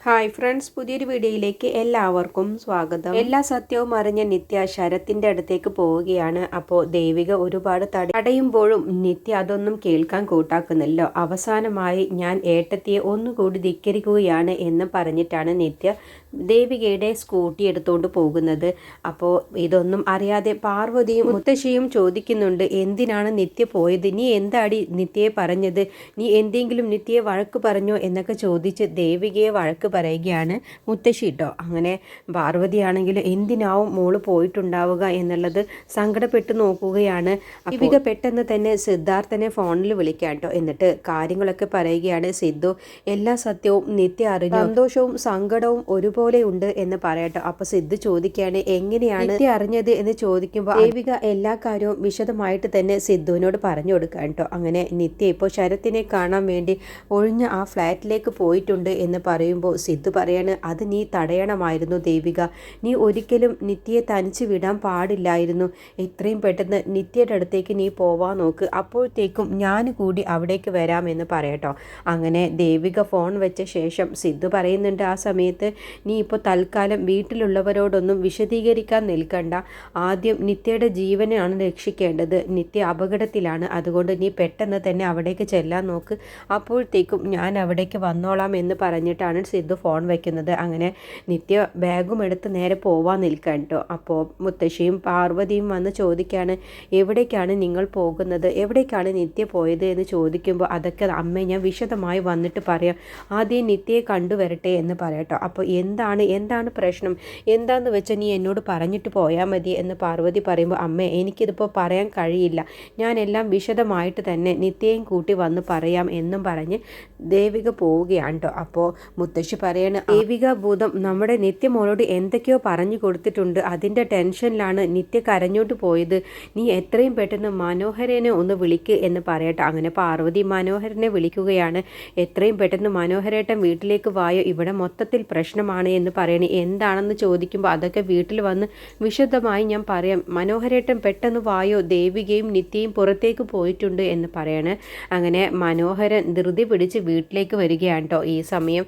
Hi friends പുതിയൊരു വീഡിയോയിലേക്ക് എല്ലാവർക്കും സ്വാഗതം. എല്ലാ സത്യവും അറിഞ്ഞ നിത്യ ശരത്തിന്റെ അടുത്തേക്ക് പോവുകയാണ്. അപ്പോൾ ദേവിക ഒരുപാട് തട- തടയുമ്പോഴും നിത്യ അതൊന്നും കേൾക്കാൻ കൂട്ടാക്കുന്നില്ലോ. അവസാനമായി ഞാൻ ഏട്ടത്തിയെ ഒന്നുകൂടി ധിക്കരിക്കുകയാണ് എന്ന് പറഞ്ഞിട്ടാണ് നിത്യ ദേവികയുടെ സ്കൂട്ടി എടുത്തുകൊണ്ട് പോകുന്നത്. അപ്പോൾ ഇതൊന്നും അറിയാതെ പാർവതിയും മുത്തശ്ശിയും ചോദിക്കുന്നുണ്ട് എന്തിനാണ് നിത്യ പോയത്? നീ എന്താടി നിത്യയെ പറഞ്ഞത്? നീ എന്തെങ്കിലും നിത്യയെ വഴക്ക് പറഞ്ഞോ എന്നൊക്കെ ചോദിച്ച് ദേവികയെ വഴക്ക് പറയുകയാണ് മുത്തശ്ശി കേട്ടോ അങ്ങനെ പാർവതിയാണെങ്കിൽ എന്തിനാവും മോൾ പോയിട്ടുണ്ടാവുക എന്നുള്ളത് സങ്കടപ്പെട്ട് നോക്കുകയാണ്. ഇവിക പെട്ടെന്ന് തന്നെ സിദ്ധാർത്ഥനെ ഫോണിൽ വിളിക്കാം കേട്ടോ എന്നിട്ട് കാര്യങ്ങളൊക്കെ പറയുകയാണ്. സിദ്ധു എല്ലാ സത്യവും നിത്യ അറിഞ്ഞു. സന്തോഷവും സങ്കടവും ഒരുപോലെ ഉണ്ട് എന്ന് പറയട്ടോ അപ്പൊ സിദ്ധു ചോദിക്കുകയാണ് എങ്ങനെയാണ് നിത്യ അറിഞ്ഞത് എന്ന് ചോദിക്കുമ്പോൾ ദേവിക എല്ലാ കാര്യവും വിശദമായിട്ട് തന്നെ സിദ്ധുവിനോട് പറഞ്ഞു കൊടുക്കാം കേട്ടോ അങ്ങനെ നിത്യ ഇപ്പോൾ ശരത്തിനെ കാണാൻ വേണ്ടി ഒഴിഞ്ഞ ആ ഫ്ലാറ്റിലേക്ക് പോയിട്ടുണ്ട് എന്ന് പറയുമ്പോൾ സിദ്ധു പറയാണ് അത് നീ തടയണമായിരുന്നു ദേവിക. നീ ഒരിക്കലും നിത്യയെ തനിച്ച് വിടാൻ പാടില്ലായിരുന്നു. എത്രയും പെട്ടെന്ന് നിത്യയുടെ അടുത്തേക്ക് നീ പോവാൻ നോക്ക്. അപ്പോഴത്തേക്കും ഞാൻ കൂടി അവിടേക്ക് വരാമെന്ന് പറയട്ടോ. അങ്ങനെ ദേവിക ഫോൺ വെച്ച ശേഷം സിദ്ധു പറയുന്നുണ്ട് ആ സമയത്ത് നീ ഇപ്പോൾ തൽക്കാലം വീട്ടിലുള്ളവരോടൊന്നും വിശദീകരിക്കാൻ നിൽക്കണ്ട. ആദ്യം നിത്യയുടെ ജീവനാണ് രക്ഷിക്കേണ്ടത്. നിത്യ അപകടത്തിലാണ്. അതുകൊണ്ട് നീ പെട്ടെന്ന് തന്നെ അവിടേക്ക് ചെല്ലാൻ നോക്ക്. അപ്പോഴത്തേക്കും ഞാൻ അവിടേക്ക് വന്നോളാം എന്ന് പറഞ്ഞിട്ടാണ് സിദ്ധു ഫോൺ വെക്കുന്നത്. അങ്ങനെ നിത്യ ബാഗും എടുത്ത് നേരെ പോവാൻ നിൽക്കാൻ കേട്ടോ. അപ്പോൾ മുത്തശ്ശിയും പാർവതിയും വന്ന് ചോദിക്കുകയാണ് എവിടേക്കാണ് നിങ്ങൾ പോകുന്നത്? എവിടേക്കാണ് നിത്യ പോയത്? എന്ന് ചോദിക്കുമ്പോൾ അതൊക്കെ അമ്മ ഞാൻ വിശദമായി വന്നിട്ട് പറയാം. ആദ്യം നിത്യയെ കണ്ടുവരട്ടെ എന്ന് പറയട്ടോ അപ്പോൾ എന്താണ് എന്താണ് പ്രശ്നം? എന്താണെന്ന് വെച്ചാൽ നീ എന്നോട് പറഞ്ഞിട്ട് പോയാൽ മതി എന്ന് പാർവതി പറയുമ്പോൾ അമ്മ എനിക്കിതിപ്പോൾ പറയാൻ കഴിയില്ല. ഞാനെല്ലാം വിശദമായിട്ട് തന്നെ നിത്യയും കൂട്ടി വന്ന് പറയാം എന്നും പറഞ്ഞ് ദേവിക പോവുകയാണ് കേട്ടോ. അപ്പോൾ മുത്തശ്ശി പറയണ ദേവിക ഭൂതം നമ്മുടെ നിത്യ മോളോട് എന്തൊക്കെയോ പറഞ്ഞു കൊടുത്തിട്ടുണ്ട്. അതിന്റെ ടെൻഷനിലാണ് നിത്യ കരഞ്ഞോട്ട് പോയത്. നീ എത്രയും പെട്ടെന്ന് മനോഹരനെ ഒന്ന് വിളിക്ക് എന്ന് പറയട്ടെ. അങ്ങനെ പാർവതി മനോഹരനെ വിളിക്കുകയാണ്. എത്രയും പെട്ടെന്ന് മനോഹരേട്ടൻ വീട്ടിലേക്ക് വായോ. ഇവിടെ മൊത്തത്തിൽ പ്രശ്നമാണ് എന്ന് പറയണേ. എന്താണെന്ന് ചോദിക്കുമ്പോൾ അതൊക്കെ വീട്ടിൽ വന്ന് വിശദമായി ഞാൻ പറയാം. മനോഹരേട്ടൻ പെട്ടെന്ന് വായോ. ദേവികയും നിത്യയും പുറത്തേക്ക് പോയിട്ടുണ്ട് എന്ന് പറയാണ്. അങ്ങനെ മനോഹരൻ ധൃതി പിടിച്ച് വീട്ടിലേക്ക് വരികയാണ് കേട്ടോ ഈ സമയം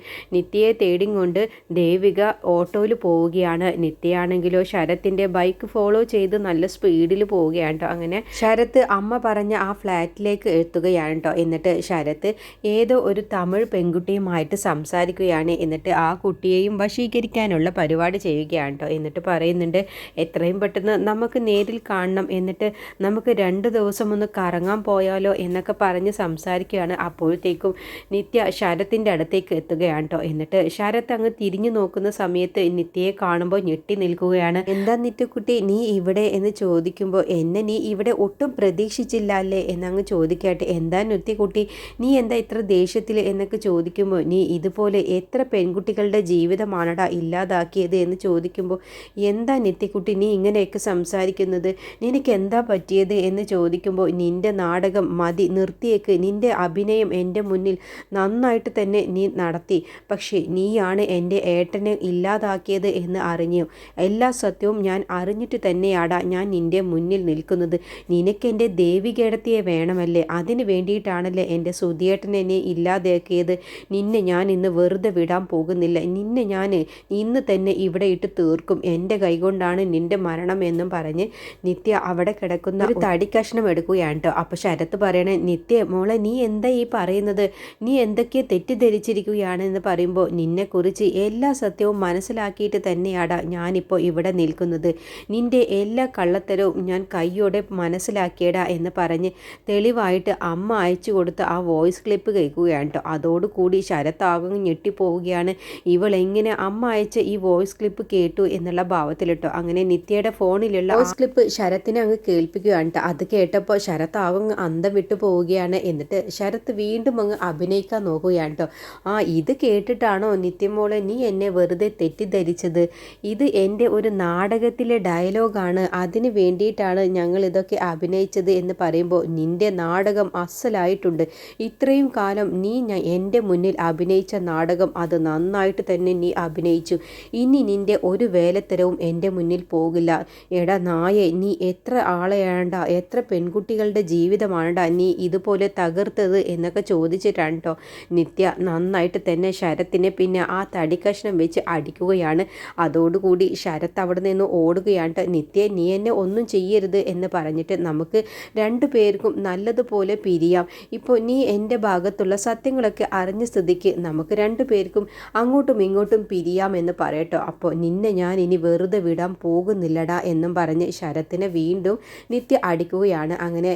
നിത്യയെ തേടിയും കൊണ്ട് ദേവിക ഓട്ടോയിൽ പോവുകയാണ്. നിത്യയാണെങ്കിലോ ശരത്തിന്റെ ബൈക്ക് ഫോളോ ചെയ്ത് നല്ല സ്പീഡിൽ പോവുകയാണ് കേട്ടോ അങ്ങനെ ശരത്ത് അമ്മ പറഞ്ഞ ആ ഫ്ലാറ്റിലേക്ക് എത്തുകയാണ് കേട്ടോ എന്നിട്ട് ശരത്ത് ഏതോ ഒരു തമിഴ് പെൺകുട്ടിയുമായിട്ട് സംസാരിക്കുകയാണ്. എന്നിട്ട് ആ കുട്ടിയെയും വശീകരിക്കാനുള്ള പരിപാടി ചെയ്യുകയാണ് കേട്ടോ എന്നിട്ട് പറയുന്നുണ്ട് എത്രയും പെട്ടെന്ന് നമുക്ക് നേരിൽ കാണണം. എന്നിട്ട് നമുക്ക് രണ്ട് ദിവസം ഒന്ന് കറങ്ങാൻ പോയാലോ എന്നൊക്കെ പറഞ്ഞ് സംസാരിക്കുകയാണ്. അപ്പോഴത്തേക്കും നിത്യ ശരത്തിന്റെ അടുത്തേക്ക് എത്തുകയാണ് കേട്ടോ എന്നിട്ട് ശരത്ത് അങ്ങ് തിരിഞ്ഞു നോക്കുന്ന സമയത്ത് നിത്യയെ കാണുമ്പോൾ ഞെട്ടി നിൽക്കുകയാണ്. എന്താ നിത്യക്കുട്ടി നീ ഇവിടെ? എന്ന് ചോദിക്കുമ്പോൾ എന്നെ നീ ഇവിടെ ഒട്ടും പ്രതീക്ഷിച്ചില്ല അല്ലേ എന്നങ്ങ് ചോദിക്കാട്ടെ എന്താ നിത്യക്കുട്ടി നീ എന്താ ഇത്ര ദേഷ്യത്തിൽ എന്നൊക്കെ ചോദിക്കുമ്പോൾ നീ ഇതുപോലെ എത്ര പെൺകുട്ടികളുടെ ജീവിതമാണടാ ഇല്ലാതാക്കിയത്? എന്ന് ചോദിക്കുമ്പോൾ എന്താ നിത്യക്കുട്ടി നീ ഇങ്ങനെയൊക്കെ സംസാരിക്കുന്നത്? നിനക്ക് എന്താ പറ്റിയത്? എന്ന് ചോദിക്കുമ്പോൾ നിന്റെ നാടകം മതി നിർത്തിയേക്ക്. നിന്റെ അഭിനയം എന്റെ മുന്നിൽ നന്നായിട്ട് തന്നെ നീ നടത്തി. പക്ഷേ നീയാണ് എന്റെ ഏട്ടനെ ഇല്ലാതാക്കിയത് എന്ന് അറിഞ്ഞു. എല്ലാ സത്യവും ഞാൻ അറിഞ്ഞിട്ട് തന്നെയാടാ ഞാൻ നിന്റെ മുന്നിൽ നിൽക്കുന്നത്. നിനക്കെന്റെ ദേവികേടത്തിയെ വേണമല്ലേ? അതിന് വേണ്ടിയിട്ടാണല്ലേ എന്റെ സുധിയേട്ടനെ എന്നെ ഇല്ലാതാക്കിയത്. നിന്നെ ഞാൻ ഇന്ന് വെറുതെ വിടാൻ പോകുന്നില്ല. നിന്നെ ഞാൻ ഇന്ന് തന്നെ ഇവിടെ ഇട്ട് തീർക്കും. എന്റെ കൈകൊണ്ടാണ് നിന്റെ മരണം എന്നും പറഞ്ഞ് നിത്യ അവിടെ കിടക്കുന്ന ഒരു തടി കഷ്ണം എടുക്കുകയാണ് കേട്ടോ. അപ്പോൾ ശരത്ത് പറയണേ നിത്യ മോളെ നീ എന്താ ഈ പറയുന്നത്? നീ എന്തൊക്കെ തെറ്റിദ്ധരിച്ചിരിക്കുകയാണ് എന്ന് പറയുമ്പോൾ നിന്നെക്കുറിച്ച് എല്ലാ സത്യവും മനസ്സിലാക്കിയിട്ട് തന്നെയാടാ ഞാനിപ്പോൾ ഇവിടെ നിൽക്കുന്നത്. നിന്റെ എല്ലാ കള്ളത്തരവും ഞാൻ കൈയോടെ മനസ്സിലാക്കിയടാ എന്ന് പറഞ്ഞ് തെളിവായിട്ട് അമ്മ അയച്ചു കൊടുത്ത ആ വോയിസ് ക്ലിപ്പ് കേൾക്കുകയാണ് കേട്ടോ. അതോടുകൂടി ശരത്താകും ഞെട്ടിപ്പോവുകയാണ്. ഇവളെങ്ങനെ അമ്മ അയച്ച ഈ വോയിസ് ക്ലിപ്പ് കേട്ടു എന്നുള്ള ഭാവത്തിലിട്ടോ അങ്ങനെ നിത്യയുടെ ഫോണിലുള്ള വോയിസ് ക്ലിപ്പ് ശരത്തിനെ അങ്ങ് കേൾപ്പിക്കുകയാണ് കേട്ടോ. അത് കേട്ടപ്പോൾ ശരത്താകും അന്ത വിട്ടു പോവുകയാണ്. എന്നിട്ട് ശരത്ത് വീണ്ടും അങ്ങ് അഭിനയിക്കാൻ നോക്കുകയാണ് കേട്ടോ. ആ ഇത് കേട്ടിട്ടാണോ നിത്യമോളെ നീ എന്നെ വെറുതെ തെറ്റിദ്ധരിച്ചത്? ഇത് എന്റെ ഒരു നാടകത്തിലെ ഡയലോഗാണ്. അതിന് വേണ്ടിയിട്ടാണ് ഞങ്ങൾ ഇതൊക്കെ അഭിനയിച്ചത് എന്ന് പറയുമ്പോൾ നിന്റെ നാടകം അസലായിട്ടുണ്ട്. ഇത്രയും കാലം നീ ഞാൻ എന്റെ മുന്നിൽ അഭിനയിച്ച നാടകം അത് നന്നായിട്ട് തന്നെ നീ അഭിനയിച്ചു. ഇനി നിന്റെ ഒരു വേലത്തരവും എന്റെ മുന്നിൽ പോകില്ല. എടാ നായെ നീ എത്ര ആളെയാണ്ട? എത്ര പെൺകുട്ടികളുടെ ജീവിതമാണ്ട നീ ഇതുപോലെ തകർത്തത് എന്നൊക്കെ ചോദിച്ചിട്ടാണ് കേട്ടോ നിത്യ നന്നായിട്ട് തന്നെ ശരത്തിനെ ശരത്തിനെ പിന്നെ ആ കഷ്ണം വെച്ച് അടിക്കുകയാണ്. അതോടുകൂടി ശരത്ത് അവിടെ നിന്ന് ഓടുകയാണ്. നിത്യ നീ എന്നെ ഒന്നും ചെയ്യരുത് എന്ന് പറഞ്ഞിട്ട് നമുക്ക് രണ്ടു പേർക്കും നല്ലതുപോലെ പിരിയാം. ഇപ്പോൾ നീ എന്റെ ഭാഗത്തുള്ള സത്യങ്ങളൊക്കെ അറിഞ്ഞ സ്ഥിതിക്ക് നമുക്ക് രണ്ടു പേർക്കും അങ്ങോട്ടും ഇങ്ങോട്ടും പിരിയാം എന്ന് പറയട്ടോ. അപ്പോൾ നിന്നെ ഞാൻ ഇനി വെറുതെ വിടാൻ പോകുന്നില്ലടാ എന്നും പറഞ്ഞ് ശരത്തിനെ വീണ്ടും നിത്യ അടിക്കുകയാണ്. അങ്ങനെ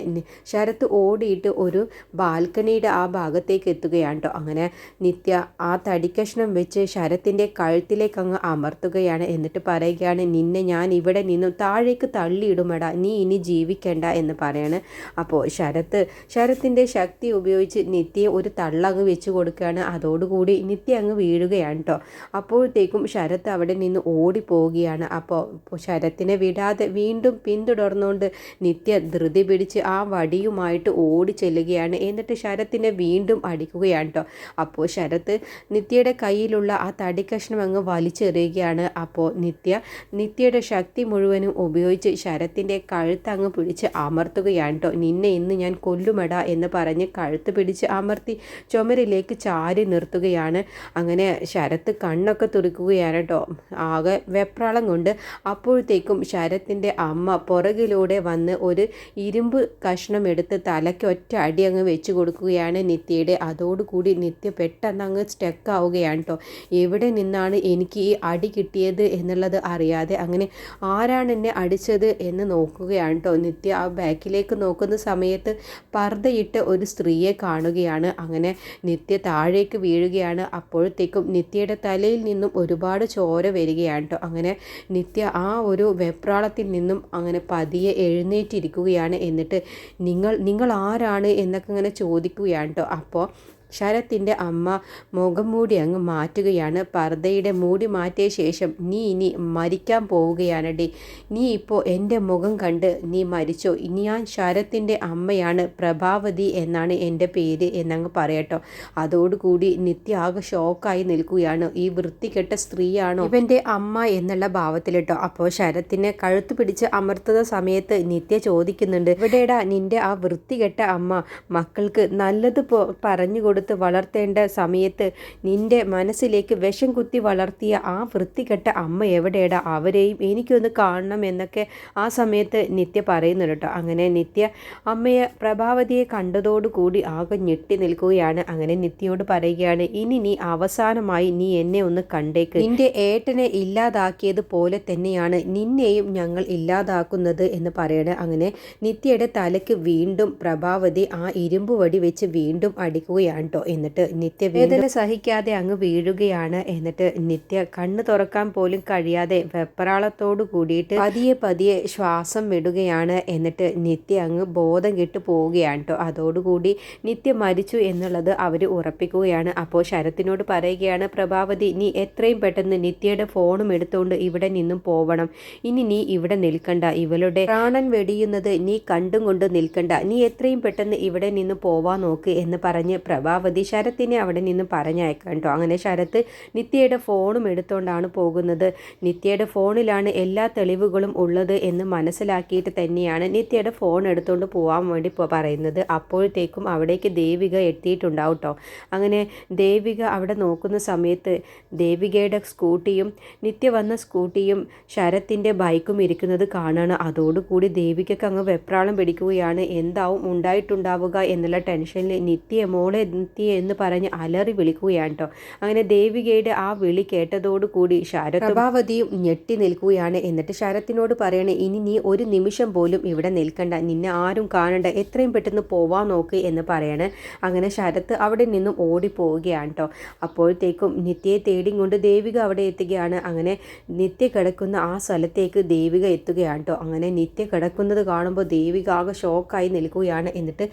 ശരത്ത് ഓടിയിട്ട് ഒരു ബാൽക്കണിയുടെ ആ ഭാഗത്തേക്ക് എത്തുകയാണ് കേട്ടോ അങ്ങനെ നിത്യ ആ തടിക്കഷ്ണം വെച്ച് ശരത്തിന്റെ കഴുത്തിലേക്ക് അങ്ങ് അമർത്തുകയാണ്. എന്നിട്ട് പറയുകയാണ് നിന്നെ ഞാൻ ഇവിടെ നിന്നും താഴേക്ക് തള്ളിയിടുമടാ. നീ ഇനി ജീവിക്കണ്ട എന്ന് പറയാണ്. അപ്പോൾ ശരത്ത് ശരത്തിന്റെ ശക്തി ഉപയോഗിച്ച് നിത്യയെ ഒരു തള്ളങ്ങ് വെച്ച് കൊടുക്കുകയാണ്. അതോടുകൂടി നിത്യ അങ്ങ് വീഴുകയാണ് കേട്ടോ. അപ്പോഴത്തേക്കും ശരത്ത് അവിടെ നിന്ന് ഓടിപ്പോവുകയാണ്. അപ്പോൾ ശരത്തിനെ വിടാതെ വീണ്ടും പിന്തുടർന്നുകൊണ്ട് നിത്യ ധൃതി പിടിച്ച് ആ വടിയുമായിട്ട് ഓടി ചെല്ലുകയാണ്. എന്നിട്ട് ശരത്തിനെ വീണ്ടും അടിക്കുകയാണ് കേട്ടോ. അപ്പോൾ ശരത്ത് നിത്യയുടെ കയ്യിലുള്ള ആ തടിക്കഷ്ണം അങ്ങ് വലിച്ചെറിയുകയാണ് അപ്പോൾ നിത്യ. നിത്യയുടെ ശക്തി മുഴുവനും ഉപയോഗിച്ച് ശരത്തിന്റെ കഴുത്ത് അങ്ങ് പിടിച്ച് അമർത്തുകയാണ് കേട്ടോ നിന്നെ ഇന്ന് ഞാൻ കൊല്ലുമെടാ എന്ന് പറഞ്ഞ് കഴുത്ത് പിടിച്ച് അമർത്തി ചുമരിലേക്ക് ചാരി നിർത്തുകയാണ്. അങ്ങനെ ശരത്ത് കണ്ണൊക്കെ തുറക്കുകയാണ് കേട്ടോ ആകെ വെപ്രാളം കൊണ്ട് അപ്പോഴത്തേക്കും ശരത്തിന്റെ അമ്മ പുറകിലൂടെ വന്ന് ഒരു ഇരുമ്പ് കഷ്ണം എടുത്ത് തലയ്ക്ക് ഒറ്റ അടി അങ്ങ് വെച്ച് കൊടുക്കുകയാണ് നിത്യയുടെ. അതോടുകൂടി നിത്യ പെട്ടെന്ന് അങ്ങ് സ്റ്റക്ക് ആവുകയാണ് കേട്ടോ എവിടെ നിന്നാണ് എനിക്ക് ഈ അടി കിട്ടിയത് എന്നുള്ളത് അറിയാതെ അങ്ങനെ ആരാണ് എന്നെ അടിച്ചത് എന്ന് നോക്കുകയാണ് കേട്ടോ നിത്യ ആ ബാക്കിലേക്ക് നോക്കുന്ന സമയത്ത് പർദ്ദയിട്ട് ഒരു സ്ത്രീയെ കാണുകയാണ്. അങ്ങനെ നിത്യ താഴേക്ക് വീഴുകയാണ്. അപ്പോഴത്തേക്കും നിത്യയുടെ തലയിൽ നിന്നും ഒരുപാട് ചോര വരികയാണ് കേട്ടോ അങ്ങനെ നിത്യ ആ ഒരു വെപ്രാളത്തിൽ നിന്നും അങ്ങനെ പതിയെ എഴുന്നേറ്റിരിക്കുകയാണ്. എന്നിട്ട് നിങ്ങൾ നിങ്ങൾ ആരാണ് എന്നൊക്കെ ഇങ്ങനെ ചോദിക്കുകയാണ് കേട്ടോ അപ്പോൾ ശരത്തിന്റെ അമ്മ മുഖം മൂടി അങ്ങ് മാറ്റുകയാണ്. പർദ്ദയുടെ മൂടി മാറ്റിയ ശേഷം നീ ഇനി മരിക്കാൻ പോവുകയാണടി നീ ഇപ്പോൾ എന്റെ മുഖം കണ്ട് നീ മരിച്ചോ? ഇനി ഞാൻ ശരത്തിന്റെ അമ്മയാണ് പ്രഭാവതി എന്നാണ് എന്റെ പേര് എന്നങ്ങ് പറയട്ടോ. അതോടുകൂടി നിത്യ ആകെ ഷോക്കായി നിൽക്കുകയാണ്. ഈ വൃത്തികെട്ട സ്ത്രീയാണോ? ഇവന്റെ അമ്മ എന്നുള്ള ഭാവത്തിലിട്ടോ. അപ്പോൾ ശരത്തിനെ കഴുത്ത് പിടിച്ച് അമർത്തുന്ന സമയത്ത് നിത്യ ചോദിക്കുന്നുണ്ട് ഇവിടെടാ നിന്റെ ആ വൃത്തികെട്ട അമ്മ? മക്കൾക്ക് നല്ലത് പറഞ്ഞു കൊടുത്ത് വളർത്തേണ്ട സമയത്ത് നിന്റെ മനസ്സിലേക്ക് വിഷം കുത്തി വളർത്തിയ ആ വൃത്തികെട്ട അമ്മ എവിടെയടാ? അവരെയും എനിക്കൊന്ന് കാണണം എന്നൊക്കെ ആ സമയത്ത് നിത്യ പറയുന്നുണ്ട് കേട്ടോ. അങ്ങനെ നിത്യ അമ്മയെ പ്രഭാവതിയെ കണ്ടതോടുകൂടി ആകെ ഞെട്ടി നിൽക്കുകയാണ്. അങ്ങനെ നിത്യയോട് പറയുകയാണ് ഇനി നീ അവസാനമായി നീ എന്നെ ഒന്ന് കണ്ടേക്ക്. നിന്റെ ഏട്ടനെ ഇല്ലാതാക്കിയത് പോലെ തന്നെയാണ് നിന്നെയും ഞങ്ങൾ ഇല്ലാതാക്കുന്നത് എന്ന് പറയണ. അങ്ങനെ നിത്യയുടെ തലയ്ക്ക് വീണ്ടും പ്രഭാവതി ആ ഇരുമ്പ് വടി വെച്ച് വീണ്ടും അടിക്കുകയാണ്. കേട്ടോ എന്നിട്ട് നിത്യ വേദന സഹിക്കാതെ അങ്ങ് വീഴുകയാണ്. എന്നിട്ട് നിത്യ കണ്ണ് തുറക്കാൻ പോലും കഴിയാതെ വെപ്രാളത്തോട് കൂടിയിട്ട് പതിയെ പതിയെ ശ്വാസം വിടുകയാണ്. എന്നിട്ട് നിത്യ അങ്ങ് ബോധം കെട്ട് പോവുകയാണ് കേട്ടോ. അതോടുകൂടി നിത്യ മരിച്ചു എന്നുള്ളത് അവർ ഉറപ്പിക്കുകയാണ്. അപ്പോൾ ശരത്തിനോട് പറയുകയാണ് പ്രഭാവതി നീ എത്രയും പെട്ടെന്ന് നിത്യയുടെ ഫോണും എടുത്തുകൊണ്ട് ഇവിടെ നിന്നും പോവണം. ഇനി നീ ഇവിടെ നിൽക്കണ്ട. ഇവളുടെ പ്രാണൻ വെടിയുന്നത് നീ കണ്ടും കൊണ്ട് നിൽക്കണ്ട. നീ എത്രയും പെട്ടെന്ന് ഇവിടെ നിന്ന് പോവാൻ നോക്ക് എന്ന് പറഞ്ഞ് പ്രഭാവതി ശരത്തിനെ അവിടെ നിന്ന് പറഞ്ഞയക്കാം കേട്ടോ. അങ്ങനെ ശരത്ത് നിത്യയുടെ ഫോണും എടുത്തുകൊണ്ടാണ് പോകുന്നത്. നിത്യയുടെ ഫോണിലാണ് എല്ലാ തെളിവുകളും ഉള്ളത് എന്ന് മനസ്സിലാക്കിയിട്ട് തന്നെയാണ് നിത്യയുടെ ഫോൺ എടുത്തുകൊണ്ട് പോകാൻ വേണ്ടി പറയുന്നത്. അപ്പോഴത്തേക്കും അവിടേക്ക് ദേവിക എത്തിയിട്ടുണ്ടാവും കേട്ടോ. അങ്ങനെ ദേവിക അവിടെ നോക്കുന്ന സമയത്ത് ദേവികയുടെ സ്കൂട്ടിയും നിത്യ വന്ന സ്കൂട്ടിയും ശരത്തിന്റെ ബൈക്കും ഇരിക്കുന്നത് കാണാണ്. അതോടുകൂടി ദേവികയ്ക്ക് അങ്ങ് വെപ്രാളം പിടിക്കുകയാണ്. എന്താവും? ഉണ്ടായിട്ടുണ്ടാവുക എന്നുള്ള ടെൻഷനിൽ നിത്യ മോളെ നിത്യ എന്ന് പറഞ്ഞ് അലറി വിളിക്കുകയാണ് കേട്ടോ. അങ്ങനെ ദേവികയുടെ ആ വിളി കേട്ടതോടുകൂടി ശാരദ പ്രഭാവതിയും ഞെട്ടി നിൽക്കുകയാണ്. എന്നിട്ട് ശരത്തിനോട് പറയണേ ഇനി നീ ഒരു നിമിഷം പോലും ഇവിടെ നിൽക്കണ്ട. നിന്നെ ആരും കാണണ്ട. എത്രയും പെട്ടെന്ന് പോവാൻ നോക്ക് എന്ന് പറയണേ. അങ്ങനെ ശരത്ത് അവിടെ നിന്നും ഓടിപ്പോവുകയാണ് കേട്ടോ. അപ്പോഴത്തേക്കും നിത്യയെ തേടിയും കൊണ്ട് ദേവിക അവിടെ എത്തുകയാണ്. അങ്ങനെ നിത്യ കിടക്കുന്ന ആ സ്ഥലത്തേക്ക് ദേവിക എത്തുകയാണ് കേട്ടോ. അങ്ങനെ നിത്യ കിടക്കുന്നത് കാണുമ്പോൾ ദേവിക ആകെ ഷോക്കായി നിൽക്കുകയാണ്. എന്നിട്ട്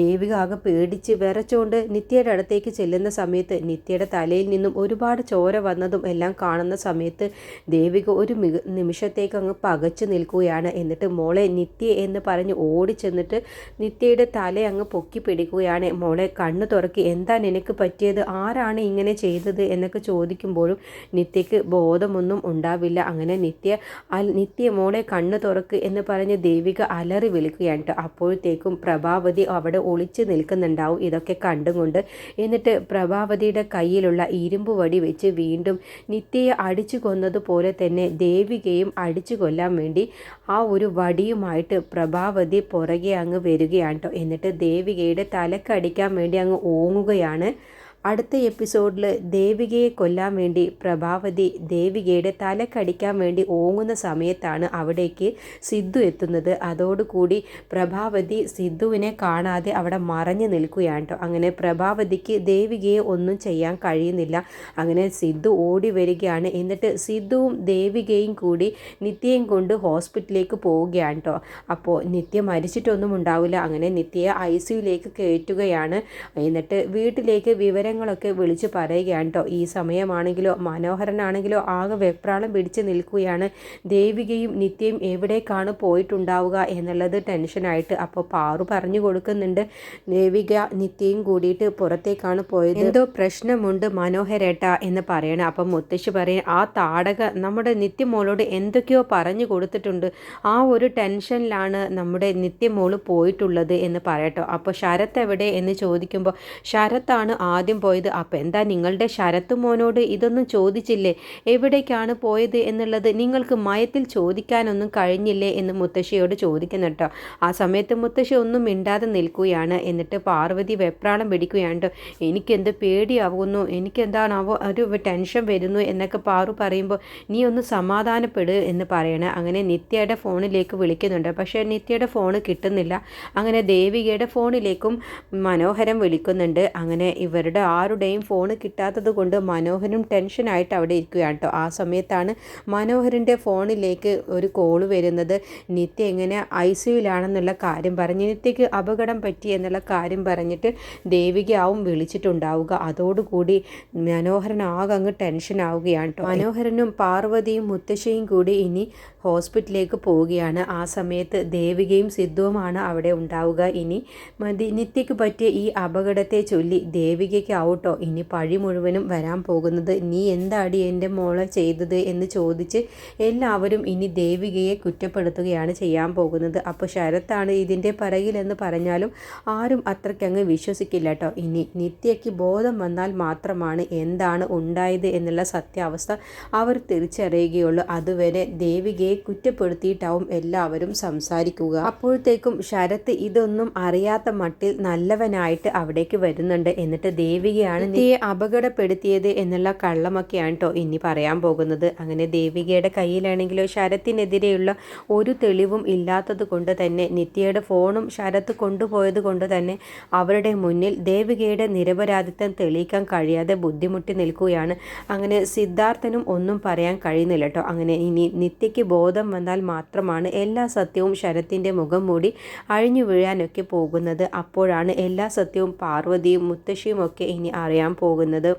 ദേവിക ആകെ പേടിച്ച് വിറച്ചുകൊണ്ട് നിത്യയുടെ അടുത്തേക്ക് ചെല്ലുന്ന സമയത്ത് നിത്യയുടെ തലയിൽ നിന്നും ഒരുപാട് ചോര വന്നതും എല്ലാം കാണുന്ന സമയത്ത് ദേവിക ഒരു നിമിഷത്തേക്ക് അങ്ങ് പകച്ചു നിൽക്കുകയാണ്. എന്നിട്ട് മോളെ നിത്യ എന്ന് പറഞ്ഞ് ഓടി ചെന്നിട്ട് നിത്യയുടെ തല അങ്ങ് പൊക്കി പിടിക്കുകയാണ്. മോളെ കണ്ണ് തുറക്കി. എന്താ നിനക്ക് പറ്റിയത്? ആരാണ് ഇങ്ങനെ ചെയ്തത്? എന്നൊക്കെ ചോദിക്കുമ്പോഴും നിത്യക്ക് ബോധമൊന്നും ഉണ്ടാവില്ല. അങ്ങനെ നിത്യ നിത്യ മോളെ കണ്ണ് തുറക്ക് എന്ന് പറഞ്ഞ് ദേവിക അലറി വിളിക്കുകയാണ്. അപ്പോഴത്തേക്കും പ്രഭാവതി അവിടെ ഒളിച്ചു നിൽക്കുന്നുണ്ടാവും. ഇതൊക്കെ കണ്ടുകൊണ്ട് നിൽക്കുന്നുമുണ്ട് എന്നിട്ട് പ്രഭാവതിയുടെ കയ്യിലുള്ള ഇരുമ്പ് വടി വെച്ച് വീണ്ടും നിത്യയെ അടിച്ചു കൊന്നതുപോലെ തന്നെ ദേവികയും അടിച്ചു കൊല്ലാൻ വേണ്ടി ആ ഒരു വടിയുമായിട്ട് പ്രഭാവതി പുറകെ അങ്ങ് വരികയാണ് കേട്ടോ എന്നിട്ട് ദേവികയുടെ തലക്കടിക്കാൻ വേണ്ടി അങ്ങ് ഓങ്ങുകയാണ്. അടുത്ത എപ്പിസോഡിൽ ദേവികയെ കൊല്ലാൻ വേണ്ടി പ്രഭാവതി ദേവികയുടെ തല കടിക്കാൻ വേണ്ടി ഓങ്ങുന്ന സമയത്താണ് അവിടേക്ക് സിദ്ധു എത്തുന്നത്. അതോടുകൂടി പ്രഭാവതി സിദ്ധുവിനെ കാണാതെ അവിടെ മറഞ്ഞു നിൽക്കുകയാണ് കേട്ടോ. അങ്ങനെ പ്രഭാവതിക്ക് ദേവികയെ ഒന്നും ചെയ്യാൻ കഴിയുന്നില്ല. അങ്ങനെ സിദ്ധു ഓടി വരികയാണ്. എന്നിട്ട് സിദ്ധുവും ദേവികയും കൂടി നിത്യയും കൊണ്ട് ഹോസ്പിറ്റലിലേക്ക് പോവുകയാണ് കേട്ടോ. അപ്പോൾ നിത്യ മരിച്ചിട്ടൊന്നും ഉണ്ടാവില്ല. അങ്ങനെ നിത്യയെ ഐ സിയുലേക്ക് കയറ്റുകയാണ്. എന്നിട്ട് വീട്ടിലേക്ക് വിവരം കാര്യങ്ങളൊക്കെ വിളിച്ച് പറയുകയാണ് കേട്ടോ ഈ സമയമാണെങ്കിലോ മനോഹരനാണെങ്കിലോ ആകെ വെപ്രാളം പിടിച്ച് നിൽക്കുകയാണ്. ദേവികയും നിത്യയും എവിടേക്കാണ് പോയിട്ടുണ്ടാവുക എന്നുള്ളത് ടെൻഷനായിട്ട് അപ്പോൾ പാറു പറഞ്ഞു കൊടുക്കുന്നുണ്ട്. ദേവിക നിത്യയും കൂടിയിട്ട് പുറത്തേക്കാണ് പോയത്. എന്തോ പ്രശ്നമുണ്ട് മനോഹരേട്ട എന്ന് പറയണം. അപ്പം മുത്തശ്ശി പറയും ആ താടക നമ്മുടെ നിത്യമോളോട് എന്തൊക്കെയോ പറഞ്ഞു കൊടുത്തിട്ടുണ്ട്. ആ ഒരു ടെൻഷനിലാണ് നമ്മുടെ നിത്യമോൾ പോയിട്ടുള്ളത് എന്ന് പറയട്ടോ. അപ്പോൾ ശരത്ത് എവിടെ എന്ന് ചോദിക്കുമ്പോൾ ശരത്താണ് ആദ്യം പോയത് അപ്പം എന്താ നിങ്ങളുടെ ശരത്ത് മോനോട് ഇതൊന്നും ചോദിച്ചില്ലേ? എവിടേക്കാണ് പോയത് എന്നുള്ളത് നിങ്ങൾക്ക് മയത്തിൽ ചോദിക്കാനൊന്നും കഴിഞ്ഞില്ലേ? എന്ന് മുത്തശ്ശിയോട് ചോദിക്കുന്നു കേട്ടോ. ആ സമയത്ത് മുത്തശ്ശി ഒന്നും മിണ്ടാതെ നിൽക്കുകയാണ്. എന്നിട്ട് പാർവതി വെപ്രാളം പിടിക്കുകയാണ് എനിക്കെന്ത് പേടിയാവുന്നു? എനിക്കെന്താണാവോ ഒരു ടെൻഷൻ വരുന്നു? എന്നൊക്കെ പാറു പറയുമ്പോൾ നീ ഒന്ന് സമാധാനപ്പെട് എന്ന് പറയണേ. അങ്ങനെ നിത്യയുടെ ഫോണിലേക്ക് വിളിക്കുന്നുണ്ട്. പക്ഷേ നിത്യയുടെ ഫോണ് കിട്ടുന്നില്ല. അങ്ങനെ ദേവികയുടെ ഫോണിലേക്കും മനോഹരം വിളിക്കുന്നുണ്ട്. അങ്ങനെ ഇവരുടെ ആരുടെയും ഫോൺ കിട്ടാത്തത് കൊണ്ട് മനോഹരും ടെൻഷനായിട്ട് അവിടെ ഇരിക്കുകയാണ് കേട്ടോ ആ സമയത്താണ് മനോഹരന്റെ ഫോണിലേക്ക് ഒരു കോൾ വരുന്നത്. നിത്യ എങ്ങനെ ഐ സിയുലാണെന്നുള്ള കാര്യം പറഞ്ഞ് നിത്യയ്ക്ക് അപകടം പറ്റി എന്നുള്ള കാര്യം പറഞ്ഞിട്ട് ദേവികയാവും വിളിച്ചിട്ടുണ്ടാവുക. അതോടുകൂടി മനോഹരൻ ആകെ അങ്ങ് ടെൻഷൻ ആവുകയാണ് കേട്ടോ മനോഹരനും പാർവതിയും മുത്തശ്ശിയും കൂടി ഇനി ഹോസ്പിറ്റലിലേക്ക് പോവുകയാണ്. ആ സമയത്ത് ദേവികയും സിദ്ധുവുമാണ് അവിടെ ഉണ്ടാവുക. ഇനി നിത്യയ്ക്ക് പറ്റിയ ഈ അപകടത്തെ ചൊല്ലി ദേവികയ്ക്ക് ഔട്ടോ ഇനി പഴി മുഴുവനും വരാൻ പോകുന്നത് നീ എന്താടി എന്റെ മോളെ ചെയ്തത് എന്ന് ചോദിച്ച് എല്ലാവരും ഇനി ദേവികയെ കുറ്റപ്പെടുത്തുകയാണ് ചെയ്യാൻ പോകുന്നത്. അപ്പോൾ ശരത്താണ് ഇതിന്റെ പിറകിലെന്ന് പറഞ്ഞാലും ആരും അത്രയ്ക്കങ്ങ് വിശ്വസിക്കില്ല കേട്ടോ. ഇനി നിത്യയ്ക്ക് ബോധം വന്നാൽ മാത്രമാണ് എന്താണ് ഉണ്ടായത് എന്നുള്ള സത്യാവസ്ഥ അവർ തിരിച്ചറിയുകയുള്ളൂ. അതുവരെ ദേവികയെ കുറ്റപ്പെടുത്തിയിട്ടാവും എല്ലാവരും സംസാരിക്കുക. അപ്പോഴത്തേക്കും ശരത്ത് ഇതൊന്നും അറിയാത്ത മട്ടിൽ നല്ലവനായിട്ട് അവിടേക്ക് വരുന്നുണ്ട്. എന്നിട്ട് ദേവികയാണ് നിത്യയെ അപകടപ്പെടുത്തിയത് എന്നുള്ള കള്ളമൊക്കെയാണ് കേട്ടോ ഇനി പറയാൻ പോകുന്നത്. അങ്ങനെ ദേവികയുടെ കയ്യിലാണെങ്കിലോ ശരത്തിനെതിരെയുള്ള ഒരു തെളിവും ഇല്ലാത്തത് കൊണ്ട് തന്നെ നിത്യയുടെ ഫോണും ശരത്ത് കൊണ്ടുപോയത് കൊണ്ട് തന്നെ അവരുടെ മുന്നിൽ ദേവികയുടെ നിരപരാധിത്വം തെളിയിക്കാൻ കഴിയാതെ ബുദ്ധിമുട്ടി നിൽക്കുകയാണ്. അങ്ങനെ സിദ്ധാർത്ഥനും ഒന്നും പറയാൻ കഴിയുന്നില്ല കേട്ടോ അങ്ങനെ ഇനി നിത്യയ്ക്ക് ബോധം വന്നാൽ മാത്രമാണ് എല്ലാ സത്യവും ശരത്തിന്റെ മുഖം മൂടി അഴിഞ്ഞു വീഴാനൊക്കെ പോകുന്നത്. അപ്പോഴാണ് എല്ലാ സത്യവും പാർവതിയും മുത്തശ്ശിയും ഒക്കെ ഇനി അറിയാൻ പോകുന്നത്.